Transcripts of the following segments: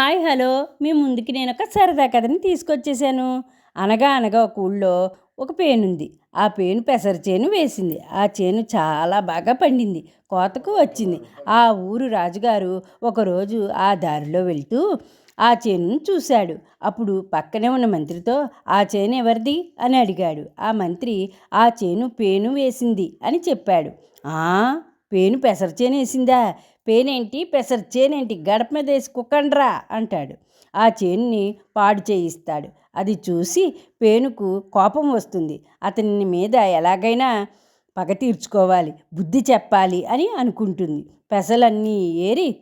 Hi hello. మీ ముందుకి నేను ఒక సరదా కథని తీసుకొచ్చేసాను. అనగా అనగా ఒక ఊళ్ళో ఒక పేనుంది. ఆ పేను పెసర చేను వేసింది. ఆ చేను చాలా బాగా పండింది. కోతకు వచ్చింది. ఆ ఊరు రాజుగారు ఒకరోజు ఆ దారిలో వెళ్తూ ఆ చేనును చూశాడు. అప్పుడు పక్కనే ఉన్న మంత్రితో ఆ చేను ఎవరిది? అని అడిగాడు. ఆ మంత్రి ఆ చేను పేను వేసింది అని చెప్పాడు. ఆ? పేను పెసర పేనేంటి? పెసర చేనేంటి? గడప మీద వేసి కుక్కండ్రా అంటాడు. ఆ చేనుని పాడు చేయిస్తాడు. అది చూసి పేనుకు కోపం వస్తుంది. అతని మీద ఎలాగైనా పగ తీర్చుకోవాలి బుద్ధి చెప్పాలి అని అనుకుంటుంది. పెసలన్నీ ఏరి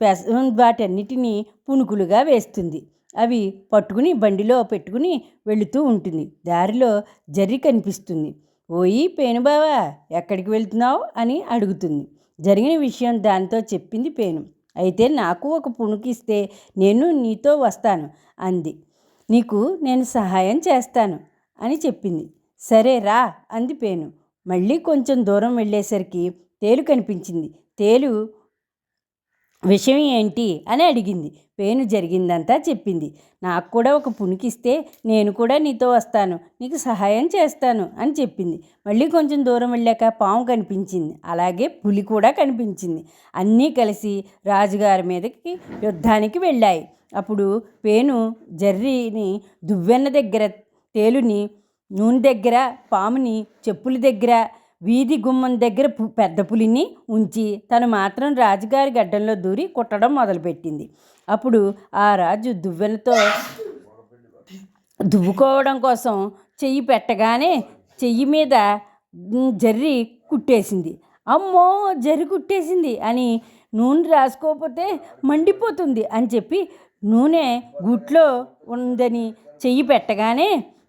పెస వాటన్నిటినీ పుణుకులుగా వేస్తుంది. అవి పట్టుకుని బండిలో పెట్టుకుని వెళుతూ ఉంటుంది. దారిలో జర్రి కనిపిస్తుంది. ఓయి పేనుబావా ఎక్కడికి వెళ్తున్నావు? అని అడుగుతుంది. జరిగిన విషయం దానితో చెప్పింది పేను. అయితే నాకు ఒక పుణుకిస్తే నేను నీతో వస్తాను అంది. నీకు నేను సహాయం చేస్తాను అని చెప్పింది. సరే రా అంది పేను. మళ్ళీ కొంచెం దూరం వెళ్ళేసరికి తేలు కనిపించింది. తేలు విషయం ఏంటి అని అడిగింది. పేను జరిగిందంతా చెప్పింది. నాకు కూడా ఒక పుణికిస్తే నేను కూడా నీతో వస్తాను. నీకు సహాయం చేస్తాను అని చెప్పింది. మళ్ళీ కొంచెం దూరం వెళ్ళాక పాము కనిపించింది. అలాగే పులి కూడా కనిపించింది. అన్నీ కలిసి రాజుగారి మీదకి యుద్ధానికి వెళ్ళాయి. అప్పుడు పేను జర్రీని దువ్వెన్న దగ్గర తేలుని నూనె దగ్గర పాముని చెప్పుల దగ్గర వీధి గుమ్మం దగ్గర పెద్ద పులిని ఉంచి తను మాత్రం రాజుగారి గడ్డంలో దూరి కుట్టడం మొదలుపెట్టింది. అప్పుడు ఆ రాజు దువ్వెనతో దువ్వుకోవడం కోసం చెయ్యి పెట్టగానే చెయ్యి మీద జర్రి కుట్టేసింది. అమ్మో జర్రి కుట్టేసింది అని నూనె రాసుకోకపోతే మండిపోతుంది అని చెప్పి నూనె గుట్లో ఉందని చెయ్యి పెట్టగానే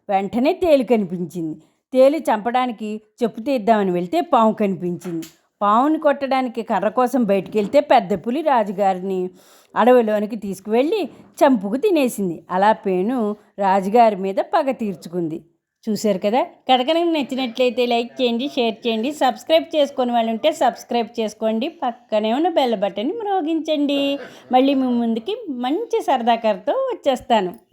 వెంటనే తేలికనిపించింది తేలి చంపడానికి చెప్పు తీద్దామని వెళ్తే పాము కనిపించింది. పావుని కొట్టడానికి కర్ర కోసం బయటికి వెళ్తే పెద్ద పులి రాజుగారిని అడవిలోనికి తీసుకువెళ్ళి చంపుకు తినేసింది. అలా పేను రాజుగారి మీద పగ తీర్చుకుంది. చూశారు కదా? కథ కనుక నచ్చినట్లయితే లైక్ చేయండి షేర్ చేయండి సబ్స్క్రైబ్ చేసుకొని వాళ్ళు ఉంటే సబ్స్క్రైబ్ చేసుకోండి పక్కనే ఉన్న బెల్ బటన్ని మ్రోగించండి. మళ్ళీ మీ ముందుకి మంచి సరదాకరతో వచ్చేస్తాను.